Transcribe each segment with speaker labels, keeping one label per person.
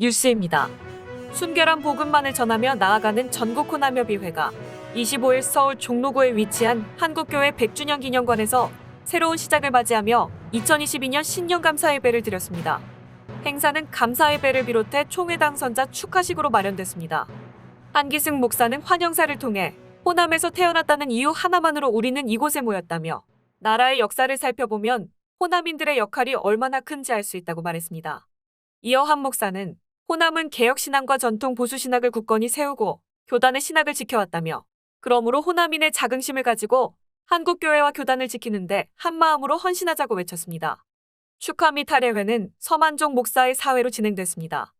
Speaker 1: 뉴스입니다. 순결한 복음만을 전하며 나아가는 전국 호남협의회가 25일 서울 종로구에 위치한 한국교회 100주년 기념관에서 새로운 시작을 맞이하며 2022년 신년 감사 예배를 드렸습니다. 행사는 감사 예배를 비롯해 총회 당선자 축하식으로 마련됐습니다. 한기승 목사는 환영사를 통해 호남에서 태어났다는 이유 하나만으로 우리는 이곳에 모였다며 나라의 역사를 살펴보면 호남인들의 역할이 얼마나 큰지 알 수 있다고 말했습니다. 이어 한 목사는 호남은 개혁신앙과 전통 보수신학을 굳건히 세우고 교단의 신학을 지켜왔다며 그러므로 호남인의 자긍심을 가지고 한국교회와 교단을 지키는데 한마음으로 헌신하자고 외쳤습니다. 축하 및 할애회는 서만종 목사의 사회로 진행됐습니다.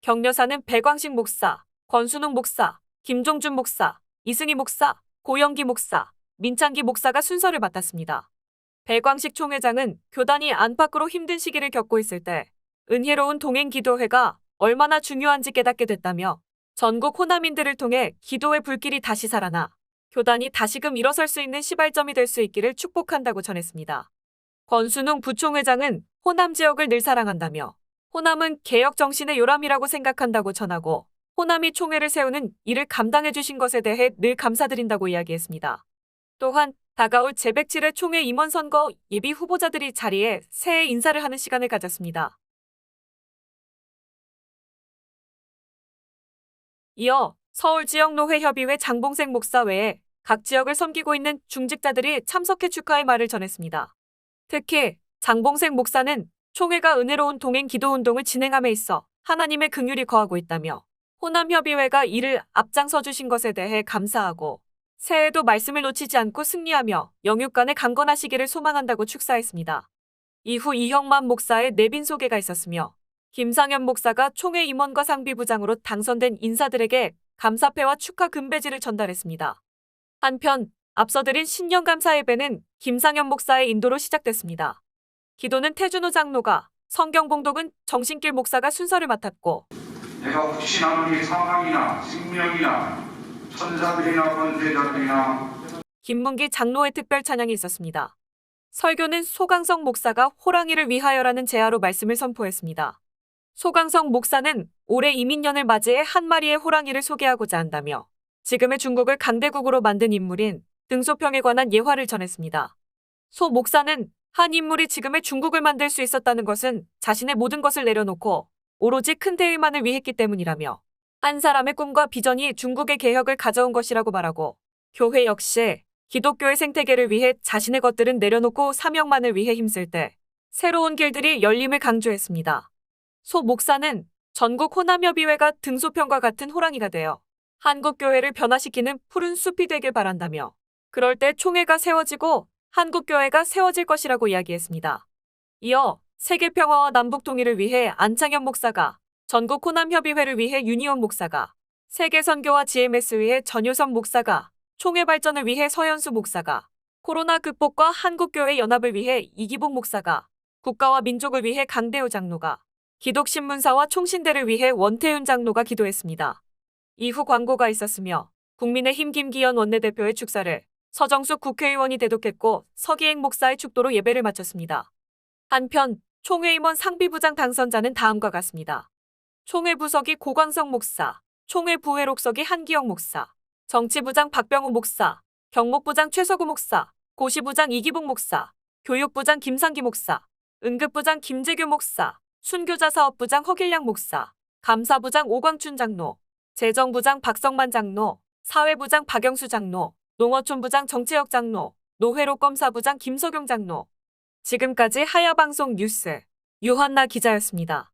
Speaker 1: 격려사는 배광식 목사, 권순웅 목사, 김종준 목사, 이승희 목사, 고영기 목사, 민창기 목사가 순서를 맡았습니다. 배광식 총회장은 교단이 안팎으로 힘든 시기를 겪고 있을 때 은혜로운 동행 기도회가 얼마나 중요한지 깨닫게 됐다며 전국 호남인들을 통해 기도의 불길이 다시 살아나 교단이 다시금 일어설 수 있는 시발점이 될 수 있기를 축복한다고 전했습니다. 권순웅 부총회장은 호남 지역을 늘 사랑한다며 호남은 개혁 정신의 요람이라고 생각한다고 전하고 호남이 총회를 세우는 일을 감당해 주신 것에 대해 늘 감사드린다고 이야기했습니다. 또한 다가올 제107회 총회 임원 선거 예비 후보자들이 자리에 새해 인사를 하는 시간을 가졌습니다. 이어 서울 지역노회 협의회 장봉생 목사 외에 각 지역을 섬기고 있는 중직자들이 참석해 축하의 말을 전했습니다. 특히 장봉생 목사는 총회가 은혜로운 동행 기도 운동을 진행함에 있어 하나님의 긍휼이 거하고 있다며 호남협의회가 이를 앞장서 주신 것에 대해 감사하고 새해에도 말씀을 놓치지 않고 승리하며 영육간에 강건하시기를 소망한다고 축사했습니다. 이후 이형만 목사의 내빈 소개가 있었으며 김상현 목사가 총회 임원과 상비부장으로 당선된 인사들에게 감사패와 축하 금배지를 전달했습니다. 한편 앞서 드린 신년 감사 예배는 김상현 목사의 인도로 시작됐습니다. 기도는 태준호 장로가, 성경 봉독은 정신길 목사가 순서를 맡았고
Speaker 2: 내가 혹시 나누니 사망이나 생명이나 천사들이나 권세자들이나
Speaker 1: 김문기 장로의 특별 찬양이 있었습니다. 설교는 소강성 목사가 호랑이를 위하여라는 제하로 말씀을 선포했습니다. 소강성 목사는 올해 이민년을 맞이해 한 마리의 호랑이를 소개하고자 한다며 지금의 중국을 강대국으로 만든 인물인 등소평에 관한 예화를 전했습니다. 소 목사는 한 인물이 지금의 중국을 만들 수 있었다는 것은 자신의 모든 것을 내려놓고 오로지 큰 대의만을 위했기 때문이라며 한 사람의 꿈과 비전이 중국의 개혁을 가져온 것이라고 말하고 교회 역시 기독교의 생태계를 위해 자신의 것들은 내려놓고 사명만을 위해 힘쓸 때 새로운 길들이 열림을 강조했습니다. 소 목사는 전국 호남협의회가 등소평과 같은 호랑이가 되어 한국교회를 변화시키는 푸른 숲이 되길 바란다며 그럴 때 총회가 세워지고 한국교회가 세워질 것이라고 이야기했습니다. 이어 세계평화와 남북통일을 위해 안창현 목사가 전국 호남협의회를 위해 유니온 목사가 세계선교와 GMS 위해 전효선 목사가 총회 발전을 위해 서현수 목사가 코로나 극복과 한국교회 연합을 위해 이기복 목사가 국가와 민족을 위해 강대우 장로가 기독신문사와 총신대를 위해 원태윤 장로가 기도했습니다. 이후 광고가 있었으며 국민의힘 김기현 원내대표의 축사를 서정숙 국회의원이 대독했고 서기행 목사의 축도로 예배를 마쳤습니다. 한편 총회임원 상비부장 당선자는 다음과 같습니다. 총회 부석이 고광석 목사, 총회 부회록석이 한기영 목사, 정치부장 박병우 목사, 경목부장 최서구 목사, 고시부장 이기복 목사, 교육부장 김상기 목사, 응급부장 김재규 목사, 순교자 사업부장 허길량 목사, 감사부장 오광춘 장로, 재정부장 박성만 장로, 사회부장 박영수 장로, 농어촌부장 정채혁 장로, 노회로 검사부장 김석용 장로. 지금까지 하야방송 뉴스 유한나 기자였습니다.